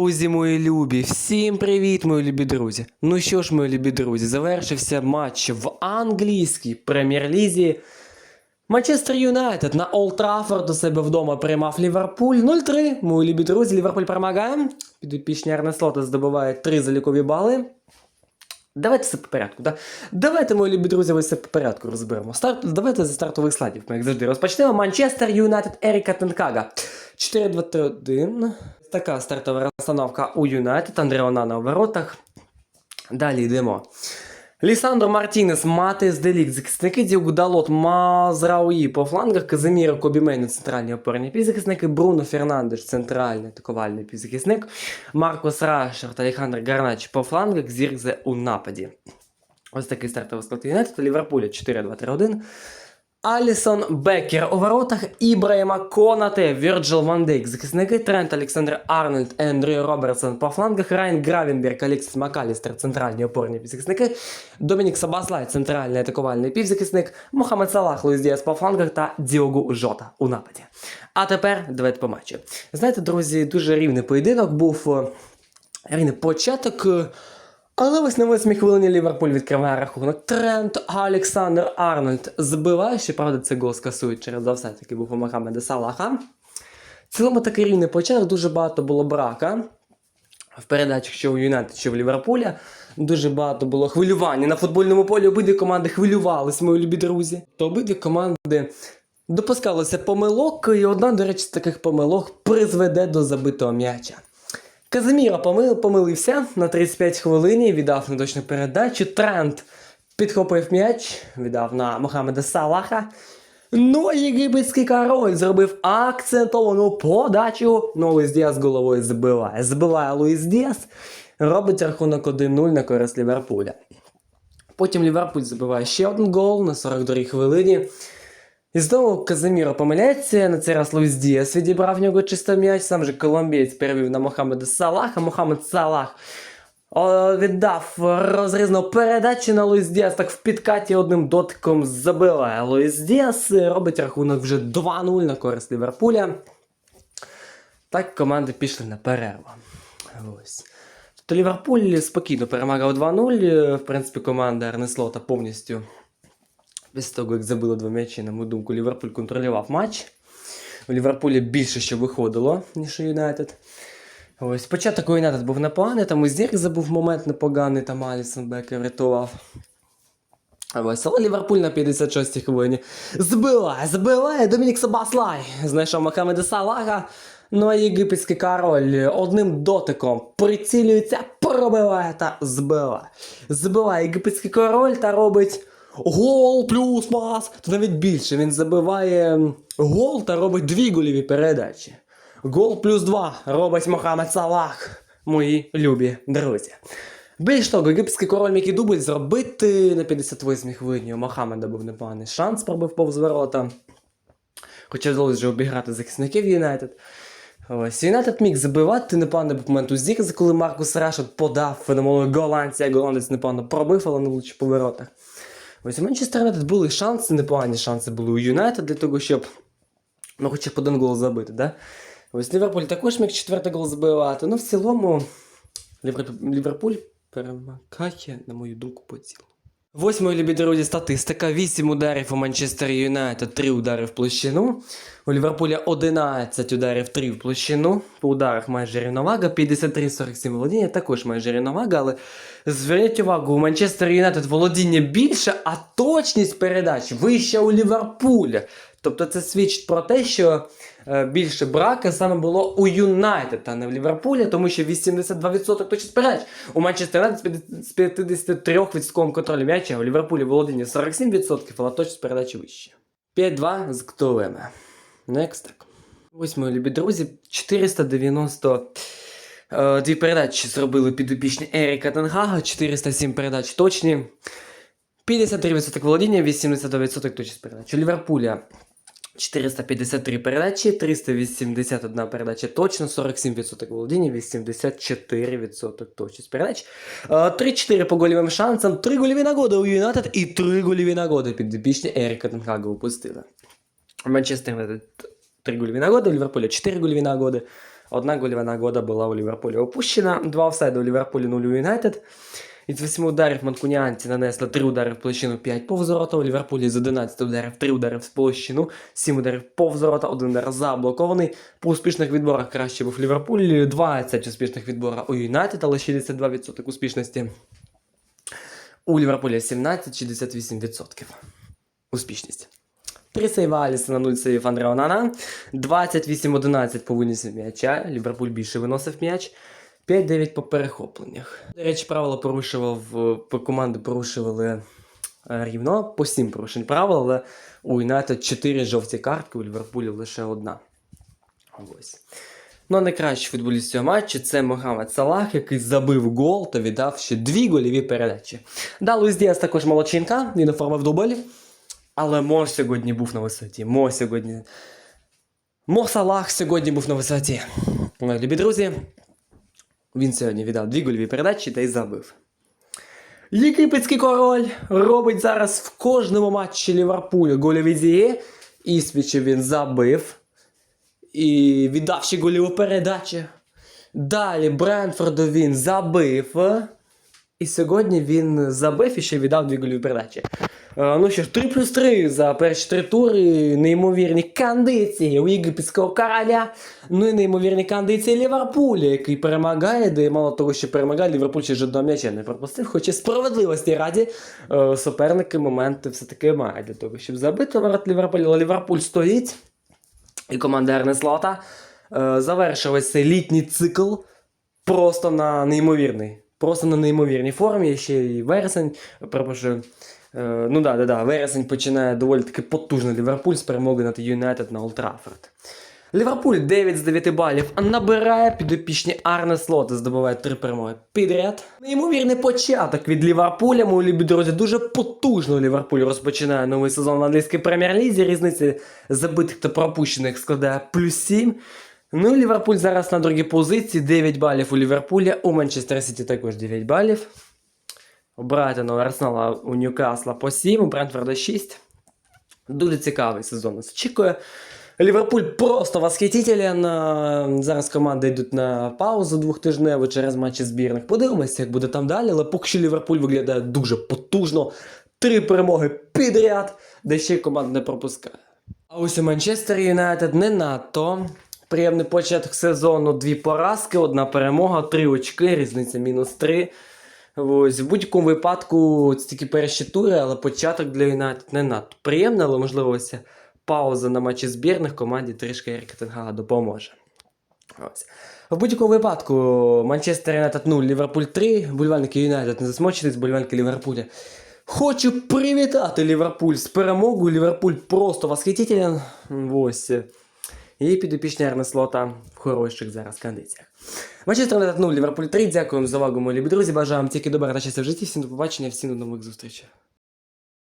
Друзі мої любі, всім привіт, мої любі друзі. Ну що ж, мої любі друзі, завершився матч в англійській прем'єр-лізі. Манчестер Юнайтед на Олд Траффорд у себе вдома приймав Ліверпуль 0-3. Мої любі друзі, Ліверпуль перемагає. Підопічні Арне здобуває 3 залікові бали. Давайте все по порядку. Да? Давайте, мої любі друзі, ми все по порядку розберемо. Старт, давайте зі стартових слайдів. Ми як завжди розпочнемо. Манчестер Юнайтед Еріка Тенкага. 4-2-3-1. Така стартова розстановка у Юнайтед. Андреона на воротах. Далі йдемо. Лісандро Мартінес, Матес Делік, захисники Далот, Мазрауї по флангах, Казиміро Кобімейно, центральні опорні півзахисники, Бруно Фернандеш, центральний атакувальний півзахисник, Маркос Рашер та Алехандр Гарнач по флангах, Зіркзе у нападі. Ось такий стартовий склад Юнайтед, Ліверпуля 4-2-3-1. Алісон Беккер у воротах, Ібраїма Конате, Вірджил Ван Дейк, захисники Трент, Олександр Арнольд, Ендрю Робертсон по флангах, Райан Гравенберг, Алексіс Макалістер, центральні опорні півзахисники, Домінік Сабаслай, центральний атакувальний півзахисник, Мохамед Салах, Луїс Діас по флангах та Діогу Жота у нападі. А тепер давайте по матчу. Знаєте, друзі, дуже рівний поєдинок був. е, Рівний початок. Але ось на восьмій хвилині Ліверпуль відкриває рахунок. Трент Олександр Арнольд збиває, щоправда, це гол скасують через офсайд, який був у Мохамеда Салаха. В цілому такий рівний початок, дуже багато було брака. В передачах, що у Юнайтед, що в Ліверпуля. Дуже багато було хвилювання. На футбольному полі обидві команди хвилювались, мої любі друзі. То обидві команди допускалося помилок, і одна, до речі, з таких помилок призведе до забитого м'яча. Казиміро помил, помилився на 35 хвилині, віддав неточну передачу. Трент підхопив м'яч, віддав на Мохамеда Салаха. Ну, єгипетський король зробив акцентовану подачу. Ну, Луїс Діас головою збиває. Збиває Луїс Діас, робить рахунок 1-0 на користь Ліверпуля. Потім Ліверпуль забиває ще один гол на 42 хвилині. І знову Казиміро помиляється, на цей раз Луїс Діас відібрав в нього чисто м'яч, сам же колумбієць перевів на Мохамеда Салаха. Мохамед Салах віддав розрізну передачу на Луїс Діас, так в підкаті одним дотиком забиває Луїс Діас, робить рахунок вже 2-0 на користь Ліверпуля. Так команди пішли на перерву. Ось. Тобто Ліверпуль спокійно перемагав 2-0. В принципі, команда Арнеслота повністю Після того, як забили два м'ячі, на мою думку, Ліверпуль контролював матч. У Ліверпулі більше що виходило, ніж у Юнайтед. Ось початок у Юнайтед був непоганий, там Узірк забув момент непоганий, там Алісон Бекер врятував. Ось, але Ліверпуль на 56-й хвилині збиває, збиває Домінік Сабаслай. Знайшов Мохамеда Салага. Ну а єгипетський король одним дотиком прицілюється, пробиває та збиває. Збиває єгипетський король та робить гол плюс пас. То навіть більше. Він забиває гол та робить дві голіві передачі. Гол плюс два робить Мохамед Салах, мої любі друзі. Більш того, єгипетський король міг і дубль зробити на 58-й хвилині. У Мохамеда був непоганий шанс, пробив повз ворота. Хоча вдалося вже обіграти захисників Юнайтед. Ось Юнайтед міг забивати непоганий був момент у Зірза, коли Маркус Рашет подав феномену голландця, голландець непогано пробив, але не влучив по воротах. Ось у Манчестер Юнайтед були шанси, непогані шанси були у Юнайтед для того, щоб ну, хоча б один гол забити, да? Ось Ліверпуль також міг четвертий гол забивати. Ну, в цілому, Ліверпуль перемагає, на мою думку, по цілому. Восьмої любі друзі, статистика. 8 ударів у Манчестер Юнайтед, 3 удари в площину. У Ліверпуля 11 ударів, 3 в площину. По ударах майже рівновага. 53-47 володіння, також майже рівновага, але зверніть увагу, у Манчестер Юнайтед володіння більше, а точність передач вища у Ліверпуля. Тобто це свідчить про те, що е, більше брака саме було у Юнайтед, а не в Ліверпулі, тому що 82% точність передач. У Манчестер з 53% контролю м'яча, у Ліверпулі володіння 47%, але точність передачі вища. 5-2 з ктулеми. Next так. Ось мої любі друзі, 490 е, дві передачі зробили підопічні Еріка Тенгага, 407 передач точні. 53% володіння, 82% точність передач. У Ліверпуля 453 передачі, 381 передача точно, 47% володіння, 84% точність передач. Е, 3-4 по голівим шансам, 3 голіві нагоди у Юнайтед і 3 голіві нагоди підопічні Еріка Тенгага упустили. Манчестер Юнайтед 3 голеві нагоди, у Ліверпуля 4 голеві нагоди. Одна гольова нагода була у Ліверпулі опущена, два офсайди у Ліверпулі 0 у Юнайтед. Із 8 ударів манкуніанці нанесли 3 удари в площину 5 повз ворота. У Ліверпулі з 11 ударів 3 удари в площину, 7 ударів повз ворота, 1 удар заблокований. По успішних відборах краще був Ліверпуль, 20 успішних відборів у Юнайтед, але 62% успішності. У Ліверпулі 17, 68% успішність. 3 сейва Алісона, 0 сейвів Андреа Онана. 28-11 по винесенню м'яча. Ліверпуль більше виносив м'яч. 5-9 по перехопленнях. До речі, правила порушував, команди порушували е, рівно, по 7 порушень правил, але у Юнайтед 4 жовті картки, у Ліверпулі лише одна. Ось. Ну, а найкращий футболіст цього матчу це Мохамед Салах, який забив гол та віддав ще дві гольові передачі. Да, Луїс Діас також молодчинка, він оформив дубль. Але Мо сьогодні був на висоті. Мо сьогодні. Мо Салах сьогодні був на висоті. Любі друзі, він сьогодні віддав дві гольові передачі та й забив. Єгипетський король робить зараз в кожному матчі Ліверпулю гольові дії. Іспічі він забив. І віддав ще гольову передачу. Далі Бренфорду він забив. І сьогодні він забив і ще віддав дві гольові передачі. Е, Ну що ж, 3 плюс 3 за перші три тури. Неймовірні кондиції у єгипетського короля. Ну і неймовірні кондиції Ліверпуля, який перемагає, де мало того, що перемагає, Ліверпуль ще жодного м'яча не пропустив. Хоча справедливості раді е, суперники моменти все-таки мають для того, щоб забити ворот Ліверпуль. Але Ліверпуль стоїть. І команда Ерне Слота е, цей літній цикл просто на неймовірний. Просто на неймовірній формі. Ще і вересень. Перепрошую. Е, ну да, да, да. Вересень починає доволі таки потужно Ліверпуль з перемоги над Юнайтед на Олд Траффорд. Ліверпуль 9 з 9 балів набирає підопічні Арне Слоти, здобуває 3 перемоги підряд. Неймовірний початок від Ліверпуля, мої любі друзі, дуже потужно Ліверпуль розпочинає новий сезон в англійській прем'єр-лізі. Різниця забитих та пропущених складає плюс 7. Ну, Ліверпуль зараз на другій позиції, 9 балів у Ліверпуля, у Манчестер Сіті також 9 балів. У Брайтона, у Арсенала, у Ньюкасла по 7, у Брентфорда 6. Дуже цікавий сезон нас очікує. Ліверпуль просто восхитителен. Зараз команди йдуть на паузу двохтижневу через матчі збірних. Подивимося, як буде там далі. Але поки що Ліверпуль виглядає дуже потужно. Три перемоги підряд, де ще команда не пропускає. А ось у Манчестер Юнайтед не надто. Приємний початок сезону. Дві поразки, одна перемога, три очки, різниця мінус три. Ось, в будь-якому випадку це тільки перші тури, але початок для Юнайтед не надто приємний, але можливо ось пауза на матчі збірних команді трішки Еріка допоможе. Ось. В будь-якому випадку Манчестер Юнайтед 0, Ліверпуль 3, бульвальники Юнайтед не засмочились, бульвальники Ліверпуля. Хочу привітати Ліверпуль з перемогою. Ліверпуль просто восхитителен. Ось. І підопічний Ернеслота в хороших зараз кондиціях. Манчестер Юнайтед 0, Ліверпуль 3. Дякуємо за увагу, мої любі друзі. Бажаю вам тільки добра та щастя в житті. Всім до побачення, всім до нових зустрічей.